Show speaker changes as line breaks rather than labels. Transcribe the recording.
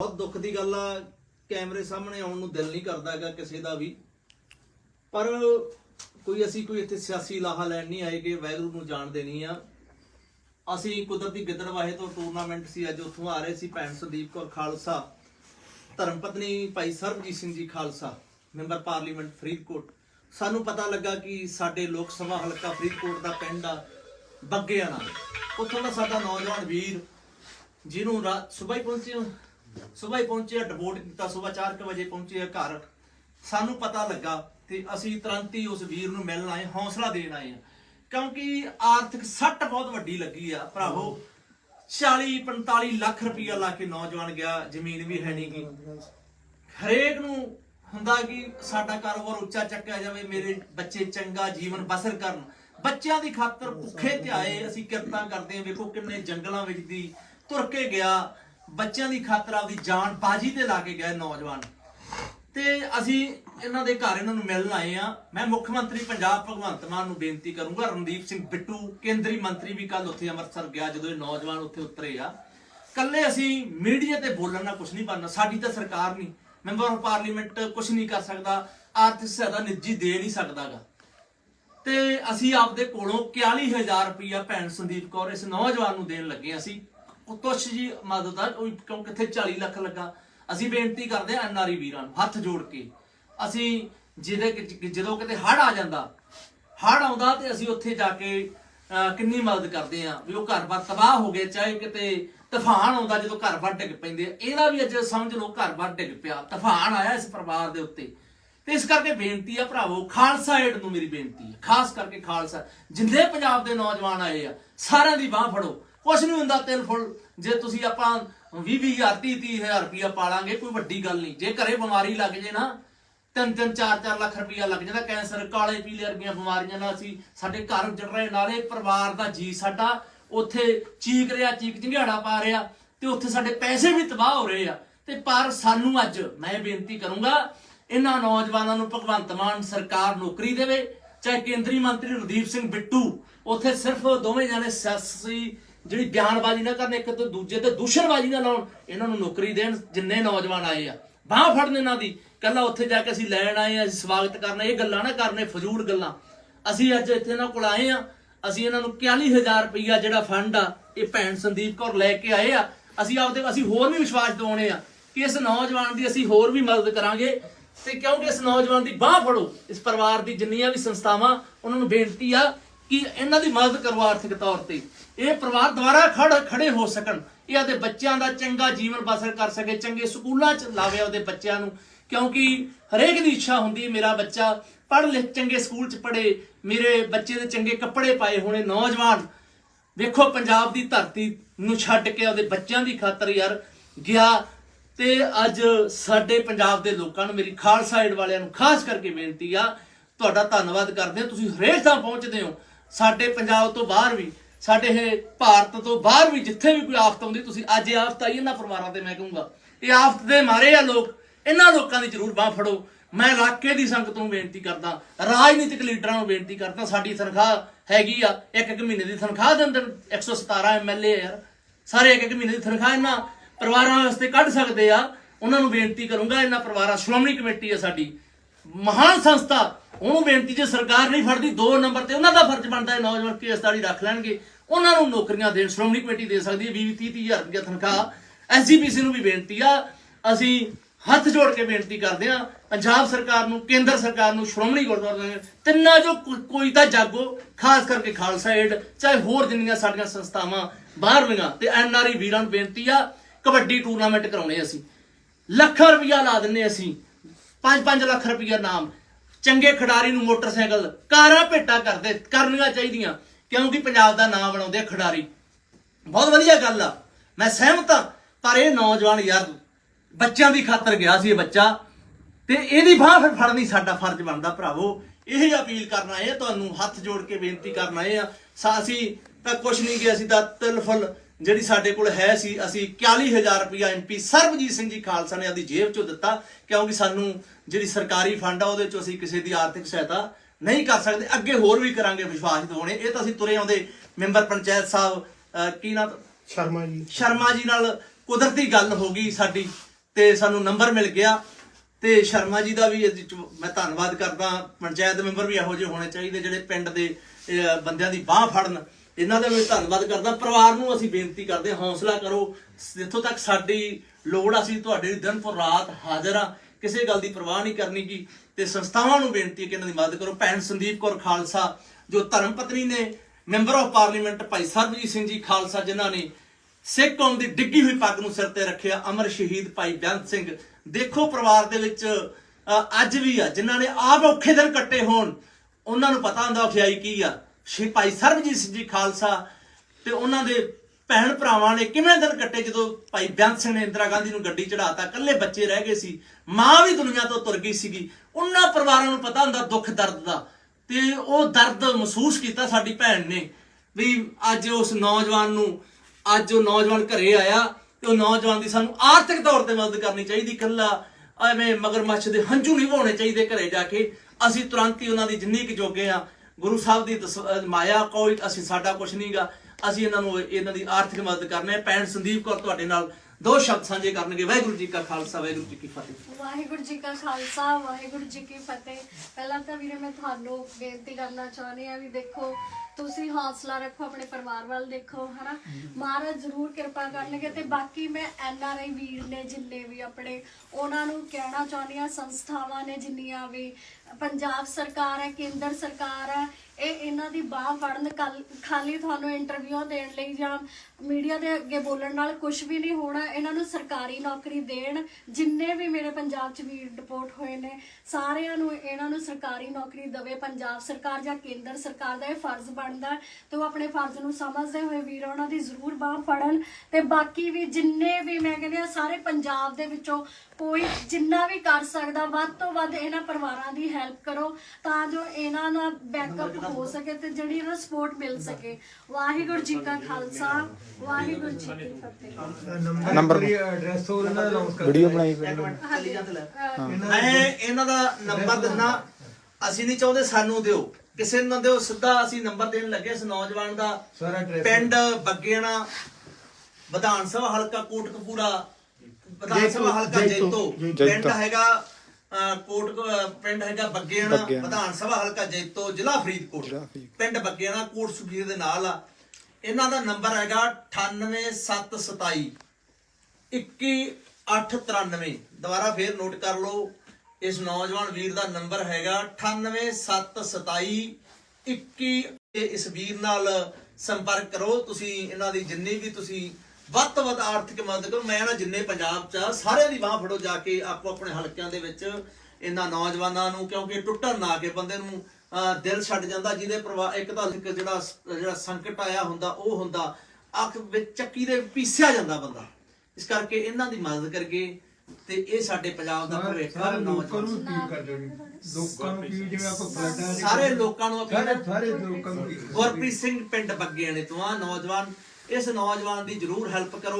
ਬਹੁਤ ਦੁੱਖ ਦੀ ਗੱਲ ਆ, ਕੈਮਰੇ ਸਾਹਮਣੇ ਆਉਣ ਨੂੰ ਦਿਲ ਨਹੀਂ ਕਰਦਾ ਹੈਗਾ ਕਿਸੇ ਦਾ ਵੀ। ਪਰ ਕੋਈ ਅਸੀਂ ਕੋਈ ਇੱਥੇ ਸਿਆਸੀ ਲਾਹਾ ਲੈਣ ਨਹੀਂ ਆਏ ਕਿ ਵੈਗਰੂ ਨੂੰ ਜਾਣਦੇ ਨਹੀਂ ਆ। ਅਸੀਂ ਕੁਦਰਤੀ ਗਿੱਦੜਵਾਹੇ ਤੋਂ ਟੂਰਨਾਮੈਂਟ ਸੀ, ਅੱਜ ਉੱਥੋਂ ਆ ਰਹੇ ਸੀ ਭੈਣ ਸੰਦੀਪ ਕੌਰ ਖਾਲਸਾ ਧਰਮ ਪਤਨੀ ਭਾਈ ਸਰਬਜੀਤ ਸਿੰਘ ਜੀ ਖਾਲਸਾ, ਮੈਂਬਰ ਪਾਰਲੀਮੈਂਟ ਫਰੀਦਕੋਟ। ਸਾਨੂੰ ਪਤਾ ਲੱਗਾ ਕਿ ਸਾਡੇ ਲੋਕ ਸਭਾ ਹਲਕਾ ਫਰੀਦਕੋਟ ਦਾ ਪਿੰਡ ਆ, ਬੱਗਿਆਣਾ। ਉੱਥੋਂ ਦਾ ਸਾਡਾ ਨੌਜਵਾਨ ਵੀਰ, ਜਿਹਨੂੰ ਰਾਤ ਸਵੇਰ ਪਹੁੰਚੇ ਸਵੇਰ ਪਹੁੰਚੇ ਡਿਪੋਰਟ ਕੀਤਾ ਸਵੇਰ 4 ਵਜੇ ਪਹੁੰਚੇ ਘਰ। ਸਾਨੂੰ ਪਤਾ ਲੱਗਾ ਤੇ ਅਸੀਂ ਤੁਰੰਤ ਹੀ ਉਸ ਵੀਰ ਨੂੰ ਮਿਲਣ ਆਏ, ਹੌਸਲਾ ਦੇਣ ਆਏ ਆ। ਕਿਉਂਕਿ ਆਰਥਿਕ ਸੱਟ ਬਹੁਤ ਵੱਡੀ ਲੱਗੀ ਆ, ਭਰਾਵੋ। 40 45 ਲੱਖ ਰੁਪਇਆ ਲਾ ਕੇ ਨੌਜਵਾਨ ਗਿਆ, ਜ਼ਮੀਨ ਵੀ ਹੈ ਨਹੀਂ ਗੀ। ਹਰੇਕ ਨੂੰ ਹੁੰਦਾ ਕਿ ਸਾਡਾ ਕਾਰੋਬਾਰ ਉੱਚਾ ਚੱਕਿਆ ਜਾਵੇ, ਮੇਰੇ ਬੱਚੇ ਚੰਗਾ ਜੀਵਨ ਬਸਰ ਕਰਨ। ਬੱਚਿਆਂ ਦੀ ਖਾਤਰ ਭੁੱਖੇ ਧਿਆਏ ਅਸੀਂ ਕਿਰਤਾਂ ਕਰਦੇ ਹਾਂ ਵੇਖੋ ਕਿੰਨੇ ਜੰਗਲਾਂ ਵਿੱਚ ਦੀ ਤੁਰ ਕੇ ਗਿਆ। ਬੱਚਿਆਂ ਦੀ ਖਾਤਰ ਆਪਦੀ ਜਾਨ ਬਾਜੀ ਤੇ ਲਾ ਕੇ ਗਏ ਨੌਜਵਾਨ। ਤੇ ਅਸੀਂ ਇਹਨਾਂ ਦੇ ਘਰ ਇਹਨਾਂ ਨੂੰ ਮਿਲਣ ਆਏ ਆ ਮੈਂ ਮੁੱਖ ਮੰਤਰੀ ਪੰਜਾਬ ਭਗਵੰਤ ਮਾਨ ਨੂੰ ਬੇਨਤੀ ਕਰੂੰਗਾ, ਰਣਦੀਪ ਸਿੰਘ ਬਿੱਟੂ, ਕੇਂਦਰੀ ਮੰਤਰੀ ਵੀ ਕੱਲ ਉੱਥੇ ਅੰਮ੍ਰਿਤਸਰ ਗਿਆ ਜਦੋਂ ਇਹ ਨੌਜਵਾਨ ਉੱਥੇ ਉਤਰੇ ਆ। ਕੱਲੇ ਅਸੀਂ ਮੀਡੀਆ ਤੇ ਬੋਲਣ ਨਾਲ ਕੁਝ ਨਹੀਂ ਬਣਨਾ, ਸਾਡੀ ਤਾਂ ਸਰਕਾਰ ਨਹੀਂ। ਮੈਂਬਰ ਆਫ ਪਾਰਲੀਮੈਂਟ ਕੁਝ ਨਹੀਂ ਕਰ ਸਕਦਾ, ਆਰਥਿਕ ਸਹਾਇਤਾ ਨਿੱਜੀ ਦੇ ਨਹੀਂ ਸਕਦਾਗਾ। ਤੇ ਅਸੀਂ ਆਪਦੇ ਕੋਲੋਂ 41000 ਰੁਪਇਆ ਭੈਣ ਸੰਦੀਪ ਕੌਰ ਇਸ ਨੌਜਵਾਨ ਨੂੰ ਦੇਣ ਲੱਗੇ ਹਾਂ। ਅਸੀਂ। ਕੁਛ ਜੀ ਮਦਦ ਆ ਉਹ ਕਿਉਂ ਕਿੱਥੇ 40 ਲੱਖ ਲੱਗਾ। ਅਸੀਂ ਬੇਨਤੀ ਕਰਦੇ ਹਾਂ ਐਨਆਰਈ ਵੀਰਾਂ ਨੂੰ ਹੱਥ ਜੋੜ ਕੇ। ਅਸੀਂ ਜਿਹਦੇ ਕਿ- ਜਦੋਂ ਕਿਤੇ ਹੜ ਆ ਜਾਂਦਾ ਹੜ ਆਉਂਦਾ ਤੇ ਅਸੀਂ ਉੱਥੇ ਜਾ ਕੇ ਅਹ, ਕਿੰਨੀ ਮਦਦ ਕਰਦੇ ਆ ਵੀ ਉਹ ਘਰ-ਬਾਰ ਤਬਾਹ ਹੋ ਗਏ ਚਾਹੇ ਕਿਤੇ ਤੂਫਾਨ ਆਉਂਦਾ ਜਦੋਂ ਘਰ-ਬਾਰ ਡਿੱਗ ਪੈਂਦੇ ਆ। ਇਹਦਾ ਵੀ ਅੱਜ ਸਮਝ ਲਓ ਘਰ-ਬਾਰ ਡਿੱਗ ਪਿਆ ਤੂਫਾਨ ਆਇਆ ਇਸ ਪਰਿਵਾਰ ਦੇ ਉੱਤੇ। ਤੇ ਇਸ ਕਰਕੇ ਬੇਨਤੀ ਆ ਭਰਾਵੋ ਖਾਲਸਾ ਏਡ ਨੂੰ ਮੇਰੀ ਬੇਨਤੀ ਹੈ ਖਾਸ ਕਰਕੇ ਖਾਲਸਾ। ਜਿੰਨੇ ਪੰਜਾਬ ਦੇ ਨੌਜਵਾਨ ਆਏ ਆ ਸਾਰਿਆਂ ਦੀ ਬਾਹ ਫੜੋ। ਕੁਛ ਨਹੀਂ ਹੁੰਦਾ ਤਿਲ ਫੁੱਲ। ਜੇ ਤੁਸੀਂ ਆਪਾਂ 20 20000 30 30000 ਰੁਪਇਆ ਪਾਲਾਂਗੇ, ਕੋਈ ਵੱਡੀ ਗੱਲ ਨਹੀਂ। ਜੇ ਘਰੇ ਬਿਮਾਰੀ ਲੱਗ ਜੇ ਨਾ, ਤਿੰਨ ਤਿੰਨ, ਚਾਰ ਚਾਰ ਲੱਖ ਰੁਪਇਆ ਲੱਗ ਜਾਂਦਾ ਕੈਂਸਰ, ਕਾਲੇ ਪੀਲੇ ਵਰਗੀਆਂ ਬਿਮਾਰੀਆਂ ਨਾਲ ਅਸੀਂ ਸਾਡੇ ਘਰ ਉੱਜੜ ਰਹੇ, ਨਾਲੇ ਪਰਿਵਾਰ ਦਾ ਜੀ ਸਾਡਾ ਉੱਥੇ ਚੀਕ ਰਿਹਾ, ਚੀਕ ਝੰਗਾੜਾ ਪਾ ਰਿਹਾ ਤੇ ਉੱਥੇ ਸਾਡੇ ਪੈਸੇ ਵੀ ਤਬਾਹ ਹੋ ਰਹੇ ਆ। ਤੇ ਪਰ ਸਾਨੂੰ ਅੱਜ ਮੈਂ ਬੇਨਤੀ ਕਰੂੰਗਾ, ਇਹਨਾਂ ਨੌਜਵਾਨਾਂ ਨੂੰ ਭਗਵੰਤ ਮਾਨ ਸਰਕਾਰ ਨੌਕਰੀ ਦੇਵੇ, ਚਾਹੇ ਕੇਂਦਰੀ ਮੰਤਰੀ ਰਣਦੀਪ ਸਿੰਘ ਬਿੱਟੂ, ਉੱਥੇ ਸਿਰਫ ਦੋਵੇਂ ਜਾਣੇ ਸਿਆਸੀ ਜਿਹੜੀ ਬਿਆਨਬਾਜ਼ੀ ਨਾ ਕਰਨ, ਇੱਕ ਤੇ ਦੂਜੇ ਤੇ ਦੂਸ਼ਣਬਾਜ਼ੀ ਨਾ ਲਾਉਣ, ਇਹਨਾਂ ਨੂੰ ਨੌਕਰੀ ਦੇਣ ਜਿੰਨੇ ਨੌਜਵਾਨ ਆਏ ਆ। ਬਾਹ ਫੜਨ ਇਹਨਾਂ ਦੀ। ਕੱਲਾ ਉੱਥੇ ਜਾ ਕੇ ਅਸੀਂ ਲੈਣ ਆਏ ਆ, ਅਸੀਂ ਸਵਾਗਤ ਕਰਨਾ ਇਹ ਗੱਲਾਂ ਨਾ ਕਰਨੇ, ਫਜ਼ੂਲ ਗੱਲਾਂ। ਅਸੀਂ ਅੱਜ ਇੱਥੇ ਇਹਨਾਂ ਕੋਲ ਆਏ ਆ, ਅਸੀਂ ਇਹਨਾਂ ਨੂੰ 41000 ਰੁਪਈਆ ਜਿਹੜਾ ਫੰਡ ਆ, ਇਹ ਭੈਣ ਸੰਦੀਪ ਕੌਰ ਲੈ ਕੇ ਆਏ ਆ। ਅਸੀਂ ਆਪਦੇ ਅਸੀਂ ਹੋਰ ਵੀ ਵਿਸ਼ਵਾਸ ਦਿਵਾਉਣੇ ਆ ਕਿ ਇਸ ਨੌਜਵਾਨ ਦੀ ਅਸੀਂ ਹੋਰ ਵੀ ਮਦਦ ਕਰਾਂਗੇ। ਤੇ ਕਿਉਂਕਿ ਇਸ ਨੌਜਵਾਨ ਦੀ ਬਾਹ ਫੜੋ। ਇਸ ਪਰਿਵਾਰ ਦੀ ਜਿੰਨੀਆਂ ਵੀ ਸੰਸਥਾਵਾਂ, ਉਹਨਾਂ ਨੂੰ ਬੇਨਤੀ ਆ ਕਿ ਇਹਨਾਂ ਦੀ ਮਦਦ ਕਰੋ ਆਰਥਿਕ ਤੌਰ ਤੇ। ਇਹ ਪਰਿਵਾਰ ਦੁਆਰਾ ਖੜ, ਖੜੇ ਹੋ ਸਕਣ। ਇਹ ਆਪਦੇ ਬੱਚਿਆਂ ਦਾ ਚੰਗਾ ਜੀਵਨ ਬਸਰ ਕਰ ਸਕੇ, ਚੰਗੇ ਸਕੂਲਾਂ 'ਚ ਲਾਵੇ ਉਹਦੇ ਬੱਚਿਆਂ ਨੂੰ। ਕਿਉਂਕਿ ਹਰੇਕ ਦੀ ਇੱਛਾ ਹੁੰਦੀ ਹੈ, ਮੇਰਾ ਬੱਚਾ ਪੜ੍ਹ ਲਿਖ ਚੰਗੇ ਸਕੂਲ 'ਚ ਪੜ੍ਹੇ, ਮੇਰੇ ਬੱਚੇ ਦੇ ਚੰਗੇ ਕੱਪੜੇ ਪਾਏ ਹੋਣੇ, ਨੌਜਵਾਨ। ਵੇਖੋ ਪੰਜਾਬ ਦੀ ਧਰਤੀ ਨੂੰ ਛੱਡ ਕੇ ਉਹਦੇ ਬੱਚਿਆਂ ਦੀ ਖਾਤਰ ਯਾਰ ਗਿਆ। ਤੇ ਅੱਜ ਸਾਡੇ ਪੰਜਾਬ ਦੇ ਲੋਕਾਂ ਨੂੰ, ਮੇਰੀ ਖਾਲਸਾ ਏਡ ਵਾਲਿਆਂ ਨੂੰ ਖਾਸ ਕਰਕੇ ਬੇਨਤੀ ਆ, ਤੁਹਾਡਾ ਧੰਨਵਾਦ ਕਰਦੇ ਹਾਂ। ਤੁਸੀਂ ਹਰੇਕ ਥਾਂ ਪਹੁੰਚਦੇ ਹੋ। ਸਾਡੇ ਪੰਜਾਬ ਤੋਂ ਬਾਹਰ ਵੀ, ਸਾਡੇ ਇਹ ਭਾਰਤ ਤੋਂ ਬਾਹਰ ਵੀ ਜਿੱਥੇ ਵੀ ਕੋਈ ਆਫਤ ਆਉਂਦੀ, ਤੁਸੀਂ ਅੱਜ ਇਹ ਆਫਤ ਆਈ, ਇਹਨਾਂ ਪਰਿਵਾਰਾਂ ਤੇ ਮੈਂ ਕਹੂੰਗਾ, ਇਹ ਆਫਤ ਦੇ ਮਾਰੇ ਆ ਲੋਕ, ਇਹਨਾਂ ਲੋਕਾਂ ਦੀ ਜ਼ਰੂਰ ਬਾਹ ਫੜੋ। ਮੈਂ ਇਲਾਕੇ ਦੀ ਸੰਗਤ ਨੂੰ ਬੇਨਤੀ ਕਰਦਾ, ਰਾਜਨੀਤਿਕ ਲੀਡਰਾਂ ਨੂੰ ਬੇਨਤੀ ਕਰਦਾ, ਸਾਡੀ ਤਨਖਾਹ ਹੈਗੀ ਆ, ਇੱਕ ਇੱਕ ਮਹੀਨੇ ਦੀ ਤਨਖਾਹ ਦਿੰਦੇ 117 ਐਮਐਲਏ ਯਾਰ। ਸਾਰੇ ਇੱਕ ਇੱਕ ਮਹੀਨੇ ਦੀ ਤਨਖਾਹ ਇਹਨਾਂ ਪਰਿਵਾਰਾਂ ਵਾਸਤੇ ਕੱਢ ਸਕਦੇ ਆ, ਉਹਨਾਂ ਨੂੰ ਬੇਨਤੀ ਕਰੂੰਗਾ, ਇਹਨਾਂ ਪਰਿਵਾਰਾਂ, ਸ਼੍ਰੋਮਣੀ ਕਮੇਟੀ ਆ ਸਾਡੀ ਮਹਾਨ ਸੰਸਥਾ, ਉਹਨੂੰ ਬੇਨਤੀ ਜੇ ਸਰਕਾਰ ਨਹੀਂ ਫੜਦੀ, ਦੋ ਨੰਬਰ ਤੇ ਉਹਨਾਂ ਦਾ ਫਰਜ਼ ਬਣਦਾ ਹੈ, ਨੌਜਵਾਨ ਕੇਸਦਾਰੀ ਰੱਖ ਲੈਣਗੇ। ਉਹਨਾਂ ਨੂੰ ਨੌਕਰੀਆਂ ਦੇਣ, ਸ਼੍ਰੋਮਣੀ ਕਮੇਟੀ ਦੇ ਸਕਦੀ ਹੈ 20 30 ਹਜ਼ਾਰ ਰੁਪਏ ਤਨਖਾਹ। ਐਸਜੀਪੀਸੀ ਨੂੰ ਵੀ ਬੇਨਤੀ ਆ, ਅਸੀਂ ਹੱਥ ਜੋੜ ਕੇ ਬੇਨਤੀ ਕਰਦੇ ਆ ਪੰਜਾਬ ਸਰਕਾਰ ਨੂੰ, ਕੇਂਦਰ ਸਰਕਾਰ ਨੂੰ, ਸ਼੍ਰੋਮਣੀ ਗੁਰਦੁਆਰਾ ਤਿੰਨਾਂ ਜੋ ਕੋਈ ਤਾਂ ਜਾਗੋ, ਖਾਸ ਕਰਕੇ ਖਾਲਸਾ ਏਡ, ਚਾਹੇ ਹੋਰ ਜਿੰਨੀਆਂ ਸਾਡੀਆਂ ਸੰਸਥਾਵਾਂ ਬਾਹਰਲੀਆਂ, ਤੇ ਐਨਆਰਈ ਵੀਰਾਂ ਨੂੰ ਬੇਨਤੀ ਆ, ਕਬੱਡੀ ਟੂਰਨਾਮੈਂਟ ਕਰਾਉਣੇ ਅਸੀਂ। ਲੱਖਾਂ ਰੁਪਇਆ ਲਾ ਦਿੰਨੇ ਅਸੀਂ 5-5 ਲੱਖ ਰੁਪਈਆ ਨਾਮ। ਚੰਗੇ ਖਿਡਾਰੀ ਨੂੰ ਮੋਟਰਸਾਈਕਲ, ਕਾਰਾਂ ਭੇਟਾ ਕਰਦੇ, ਕਰਨੀਆਂ ਚਾਹੀਦੀਆਂ, ਕਿਉਂਕਿ ਪੰਜਾਬ ਦਾ ਨਾਮ ਬਣਾਉਂਦੇ ਆ ਖਿਡਾਰੀ। ਬਹੁਤ ਵਧੀਆ ਗੱਲ ਆ। ਮੈਂ ਸਹਿਮਤ ਹਾਂ ਪਰ ਇਹ ਨੌਜਵਾਨ ਯਾਰ, ਬੱਚਿਆਂ ਦੀ ਖਾਤਰ ਗਿਆ ਸੀ ਇਹ ਬੱਚਾ, ਤੇ ਇਹਦੀ ਬਾਹ ਫਿਰ ਫੜਨੀ ਸਾਡਾ ਫਰਜ਼ ਬਣਦਾ ਭਰਾਵੋ। ਇਹ ਅਪੀਲ ਕਰਨਾ ਹੈ ਤੁਹਾਨੂੰ ਹੱਥ ਜੋੜ ਕੇ ਬੇਨਤੀ ਕਰਨਾ ਇਹ ਆ। ਅਸੀਂ ਤਾਂ ਕੁਛ ਨਹੀਂ ਗਿਆ ਅਸੀਂ ਤਾਂ ਤਿਲਫੁਲ ਜਿਹੜੀ ਸਾਡੇ ਕੋਲ ਹੈ ਸੀ ਅਸੀਂ 41000 ਰੁਪਇਆ ਐਮਪੀ ਸਰਬਜੀਤ ਸਿੰਘ ਜੀ ਖਾਲਸਾ ਨੇ ਆਪਦੀ ਜੇਬ ਚੋਂ ਦਿੱਤਾ ਕਿਉਂਕਿ ਸਾਨੂੰ ਜਿਹੜੀ ਸਰਕਾਰੀ ਫੰਡ ਆ ਉਹਦੇ ਚੋਂ ਅਸੀਂ ਕਿਸੇ ਦੀ ਆਰਥਿਕ ਸਹਾਇਤਾ ਨਹੀਂ ਕਰ ਸਕਦੇ। ਅੱਗੇ ਹੋਰ ਵੀ ਕਰਾਂਗੇ ਵਿਸ਼ਵਾਸ ਦਿਵਾਉਣੇ ਇਹ ਤਾਂ ਅਸੀਂ ਤੁਰੇ ਆਉਂਦੇ ਮੈਂਬਰ ਪੰਚਾਇਤ ਸਾਹਿਬ ਕੀ ਨਾ?
ਸ਼ਰਮਾ ਜੀ।
ਸ਼ਰਮਾ ਜੀ ਨਾਲ ਕੁਦਰਤੀ ਗੱਲ ਹੋ ਗਈ ਸਾਡੀ ਤੇ ਸਾਨੂੰ ਨੰਬਰ ਮਿਲ ਗਿਆ। ਤੇ ਸ਼ਰਮਾ ਜੀ ਦਾ ਵੀ ਮੈਂ ਧੰਨਵਾਦ ਕਰਦਾ ਪੰਚਾਇਤ ਮੈਂਬਰ ਵੀ ਇਹੋ ਜਿਹੇ ਹੋਣੇ ਚਾਹੀਦੇ ਜਿਹੜੇ ਪਿੰਡ ਦੇ ਬੰਦਿਆਂ ਦੀ ਬਾਹ ਫੜਨ। ਇਹਨਾਂ ਦਾ ਮੈਂ ਧੰਨਵਾਦ ਕਰਦਾ। ਪਰਿਵਾਰ ਨੂੰ ਅਸੀਂ ਬੇਨਤੀ ਕਰਦੇ ਹਾਂ, ਹੌਸਲਾ ਕਰੋ। ਜਿੱਥੋਂ ਤੱਕ ਸਾਡੀ ਲੋੜ ਅਸੀਂ ਤੁਹਾਡੇ ਲਈ ਦਿਨ ਪਰ ਰਾਤ ਹਾਜ਼ਰ ਆ। ਕਿਸੇ ਗੱਲ ਦੀ ਪਰਵਾਹ ਨਹੀਂ ਕਰਨੀ ਗੀ। ਤੇ ਸੰਸਥਾਵਾਂ ਨੂੰ ਬੇਨਤੀ ਹੈ ਕਿ ਇਹਨਾਂ ਦੀ ਮਦਦ ਕਰੋ। ਭੈਣ ਸੰਦੀਪ ਕੌਰ ਖਾਲਸਾ ਜੋ ਧਰਮ ਪਤਨੀ ਨੇ ਮੈਂਬਰ ਆਫ ਪਾਰਲੀਮੈਂਟ ਭਾਈ ਸਰਬਜੀਤ ਸਿੰਘ ਜੀ ਖਾਲਸਾ ਜਿਨ੍ਹਾਂ ਨੇ ਸਿੱਖ ਕੌਮ ਦੀ ਡਿੱਗੀ ਹੋਈ ਪੱਗ ਨੂੰ ਸਿਰ ਤੇ ਰੱਖਿਆ ਅਮਰ ਸ਼ਹੀਦ ਭਾਈ ਬੇਅੰਤ ਸਿੰਘ। ਦੇਖੋ ਪਰਿਵਾਰ ਦੇ ਵਿੱਚ ਅੱਜ ਵੀ ਆ ਜਿਨ੍ਹਾਂ ਨੇ ਆਪ ਔਖੇ ਦਿਨ ਕੱਟੇ ਹੋਣ ਉਹਨਾਂ ਨੂੰ ਪਤਾ ਹੁੰਦਾ ਔਖਿਆਈ ਕੀ ਆ। ਸ਼੍ਰੀ ਭਾਈ ਸਰਬਜੀਤ ਸਿੰਘ ਜੀ ਖਾਲਸਾ ਤੇ ਉਹਨਾਂ ਦੇ ਭੈਣ ਭਰਾਵਾਂ ਨੇ ਕਿਵੇਂ ਦਿਨ ਕੱਟੇ ਜਦੋਂ ਭਾਈ ਬੇਅੰਤ ਸਿੰਘ ਨੇ ਇੰਦਰਾ ਗਾਂਧੀ ਨੂੰ ਗੱਡੀ ਚੜਾਤਾ ਇਕੱਲੇ ਬੱਚੇ ਰਹਿ ਗਏ ਸੀ, ਮਾਂ ਵੀ ਦੁਨੀਆ ਤੋਂ ਤੁਰ ਗਈ ਸੀਗੀ। ਉਹਨਾਂ ਪਰਿਵਾਰਾਂ ਨੂੰ ਪਤਾ ਹੁੰਦਾ ਦੁੱਖ ਦਰਦ ਦਾ। ਤੇ ਉਹ ਦਰਦ ਮਹਿਸੂਸ ਕੀਤਾ ਸਾਡੀ ਭੈਣ ਨੇ ਵੀ ਅੱਜ ਉਸ ਨੌਜਵਾਨ ਨੂੰ, ਅੱਜ ਉਹ ਨੌਜਵਾਨ ਘਰੇ ਆਇਆ ਤੇ ਉਹ ਨੌਜਵਾਨ ਦੀ ਸਾਨੂੰ ਆਰਥਿਕ ਤੌਰ ਤੇ ਮਦਦ ਕਰਨੀ ਚਾਹੀਦੀ, ਇਕੱਲਾ ਐਵੇਂ ਮਗਰਮੱਛ ਦੇ ਹੰਝੂ ਨਹੀਂ ਵਹਾਉਣੇ ਚਾਹੀਦੇ ਘਰੇ ਜਾ ਕੇ। ਅਸੀਂ ਤੁਰੰਤ ਹੀ ਉਹਨਾਂ ਦੀ ਜਿੰਨੀ ਕੁ ਜੋਗੇ ਆ ਗੁਰੂ ਸਾਹਿਬ ਦੀ ਦਸ- ਮਾਇਆ ਕੋਈ ਅਸੀਂ ਸਾਡਾ ਕੁਝ ਨਹੀਂਗਾ ਅਸੀਂ ਇਹਨਾਂ ਨੂੰ ਇਹਨਾਂ ਦੀ ਆਰਥਿਕ ਮਦਦ ਕਰਨੇ ਆ ਭੈਣ ਸੰਦੀਪ ਕੌਰ ਤੁਹਾਡੇ ਨਾਲ ਦੋ ਸ਼ਬਦ ਸਾਂਝੇ ਕਰਨਗੇ। ਵਾਹਿਗੁਰੂ ਜੀ ਕਾ ਖਾਲਸਾ, ਵਾਹਿਗੁਰੂ ਜੀ ਕੀ ਫਤਿਹ।
ਵਾਹਿਗੁਰੂ ਜੀ ਕਾ ਖਾਲਸਾ, ਵਾਹਿਗੁਰੂ ਜੀ ਕੀ ਫਤਿਹ। ਪਹਿਲਾਂ ਤਾਂ ਵੀਰੇ ਮੈਂ ਤੁਹਾਨੂੰ ਬੇਨਤੀ ਕਰਨਾ ਚਾਹੁੰਦੀ ਆ ਵੀ ਦੇਖੋ, ਤੁਸੀਂ ਹੌਸਲਾ ਰੱਖੋ ਆਪਣੇ ਪਰਿਵਾਰ ਵੱਲ ਦੇਖੋ, ਹਨਾ? ਮਹਾਰਾਜ ਜ਼ਰੂਰ ਕਿਰਪਾ ਕਰਨਗੇ ਤੇ ਬਾਕੀ ਮੈਂ ਐਨ ਆਰ ਆਈ ਵੀਰ ਨੇ ਜਿੰਨੇ ਵੀ ਆਪਣੇ, ਉਹਨਾਂ ਨੂੰ ਕਹਿਣਾ ਚਾਹੁੰਦੀ ਆ ਸੰਸਥਾਵਾਂ ਨੇ ਜਿੰਨੀਆਂ ਵੀ, ਪੰਜਾਬ ਸਰਕਾਰ ਹੈ, ਕੇਂਦਰ ਸਰਕਾਰ ਹੈ ਇਹ ਦੀ ਬਾਹ ਫੜਨ ਕੱਲ- ਖਾਲੀ ਤੁਹਾਨੂੰ ਇੰਟਰਵਿਊ ਦੇਣ ਲਈ ਜਾਂ ਮੀਡੀਆ ਦੇ ਅੱਗੇ ਬੋਲਣ ਨਾਲ ਕੁਝ ਵੀ ਨਹੀਂ ਹੋਣਾ, ਇਹਨਾਂ ਨੂੰ ਸਰਕਾਰੀ ਨੌਕਰੀ ਦੇਣ, ਜਿੰਨੇ ਵੀ ਮੇਰੇ ਪੰਜਾਬ 'ਚ ਵੀਰ ਡਿਪੋਰਟ ਹੋਏ ਨੇ, ਸਾਰਿਆਂ ਨੂੰ ਇਹਨਾਂ ਨੂੰ ਸਰਕਾਰੀ ਨੌਕਰੀ ਦੇਵੇ ਪੰਜਾਬ ਸਰਕਾਰ ਜਾਂ ਕੇਂਦਰ ਸਰਕਾਰ ਦਾ ਇਹ ਫਰਜ਼ ਬਣਦਾ ਹੈ ਤੇ ਉਹ ਆਪਣੇ ਫਰਜ਼ ਨੂੰ ਸਮਝਦੇ ਹੋਏ ਵੀਰ ਉਹਨਾਂ ਦੀ ਜ਼ਰੂਰ ਬਾਹ ਫੜਨ। ਤੇ ਬਾਕੀ ਵੀ ਜਿੰਨੇ ਵੀ ਮੈਂ ਕਹਿੰਦੀ ਆ ਸਾਰੇ ਪੰਜਾਬ ਦੇ ਵਿੱਚੋਂ ਕੋਈ ਜਿੰਨਾ ਵੀ ਕਰ ਸਕਦਾ, ਵੱਧ ਤੋਂ ਵੱਧ ਇਹਨਾਂ ਪਰਿਵਾਰਾਂ ਦੀ ਹੈਲਪ ਕਰੋ ਤਾਂ ਜੋ ਇਹਨਾਂ ਦਾ ਬੈਕਅਪ ਹੋ ਸਕੇ ਤੇ ਜਿਹੜੀ ਇਹਨਾਂ ਸਪੋਰਟ ਮਿਲ ਸਕੇ। ਵਾਹਿਗੁਰੂ ਜੀ ਕਾ ਖਾਲਸਾ ਵਾਹਿਗੁਰੂ ਜੀ ਕੀ ਫਤਿਹ।
ਨੰਬਰ
ਐਡਰੈਸ ਹੋਰ ਇਹਨਾਂ ਦਾ ਅਨਾਉਂਸ ਕਰ
ਵੀਡੀਓ ਬਣਾਈ
ਇੱਕ ਮਿੰਟ ਚੱਲੀ ਜਾਂਦੇ ਲੈ।
ਅਹ
ਮੈਂ ਇਹਨਾਂ ਦਾ ਨੰਬਰ ਦਿੰਦਾ ਅਸੀਂ ਨਹੀਂ ਚਾਹੁੰਦੇ ਸਾਨੂੰ ਦਿਓ। ਕਿਸੇ ਨੂੰ ਨਾ ਦਿਓ। ਸਿੱਧਾ ਅਸੀਂ ਨੰਬਰ ਦੇਣ ਲੱਗੇ ਇਸ ਨੌਜਵਾਨ ਦਾ। ਪਿੰਡ ਬੱਗੇਣਾ ਵਿਧਾਨ ਸਭਾ ਹਲਕਾ ਕੋਟਕਪੂਰਾ ਵਿਧਾਨ ਸਭਾ ਹਲਕਾ
ਜੈਤੋ।
ਪਿੰਡ ਹੈਗਾ ਕੋਟ ਪਿੰਡ ਹੈਗਾ ਬੱਗੇਣਾ
ਬੱਗੇਆਣਾ।
ਵਿਧਾਨ ਸਭਾ ਹਲਕਾ ਜੈਤੋ ਜ਼ਿਲ੍ਹਾ ਫਰੀਦਕੋਟ। ਪਿੰਡ ਬੱਗੇਣਾ ਕੋਟ ਸੁਖੀਰ ਦੇ ਨਾਲ ਆ ਇਹਨਾਂ ਦਾ ਨੰਬਰ ਹੈਗਾ 98727 21893 ਦੁਬਾਰਾ ਫੇਰ ਨੋਟ ਕਰ ਲਓ ਇਸ ਨੌਜਵਾਨ ਵੀਰ ਦਾ ਨੰਬਰ ਹੈਗਾ 98727 21 ਤੇ ਇਸ ਵੀਰ ਨਾਲ ਸੰਪਰਕ ਕਰੋ ਤੁਸੀਂ ਇਹਨਾਂ ਦੀ ਜਿੰਨੀ ਵੀ ਤੁਸੀਂ ਵੱਧ ਤੋਂ ਵੱਧ ਆਰਥਿਕ ਮਦਦ ਕਰੋ। ਮੈਂ ਨਾ ਜਿੰਨੇ ਪੰਜਾਬ ਚ ਸਾਰਿਆਂ ਦੀ ਬਾਹ ਫੜੋ ਜਾ ਕੇ ਆਪੋ ਆਪਣੇ ਹਲਕਿਆਂ ਦੇ ਵਿੱਚ ਇਹਨਾਂ ਨੌਜਵਾਨਾਂ ਨੂੰ ਕਿਉਂਕਿ ਟੁੱਟਣ ਨਾ ਕੇ ਬੰਦੇ ਨੂੰ ਦਿਲ ਛੱਡ ਜਾਂਦਾ ਜਿਹਦੇ ਪ੍ਰਭਾਵ ਇੱਕ ਤਾਂ ਜਿਹੜਾ ਜਿਹੜਾ ਸੰਕਟ ਆਇਆ ਹੁੰਦਾ ਉਹ ਹੁੰਦਾ ਅੱਖ ਵਿੱਚ ਚੱਕੀ ਦੇ ਪੀਸਿਆ ਜਾਂਦਾ ਬੰਦਾ। ਇਸ ਕਰਕੇ ਇਹਨਾਂ ਦੀ ਮਦਦ ਕਰਕੇ ਤੇ ਇਹ ਸਾਡੇ ਪੰਜਾਬ ਦਾ ਭਵਿੱਖ
ਲੋਕਾਂ
ਨੌਜਵਾਨ
ਨੂੰ। ਕਰਦੇ ਨੇ ਲੋਕਾਂ ਨੂੰ ਕੀ ਜਿਵੇਂ ਆਪਾਂ ਫਲੱਡਾਂ ਦੇ-
ਸਾਰੇ ਲੋਕਾਂ ਨੂੰ
ਸਾਰੇ ਲੋਕਾਂ ਨੂੰ ਨੇ।
ਗੁਰਪ੍ਰੀਤ ਸਿੰਘ ਪਿੰਡ ਬੱਗਿਆਣੇ ਤੋਂ ਆ ਨੌਜਵਾਨ ਇਸ ਨੌਜਵਾਨ ਦੀ ਜਰੂਰ ਹੈਲਪ ਕਰੋ।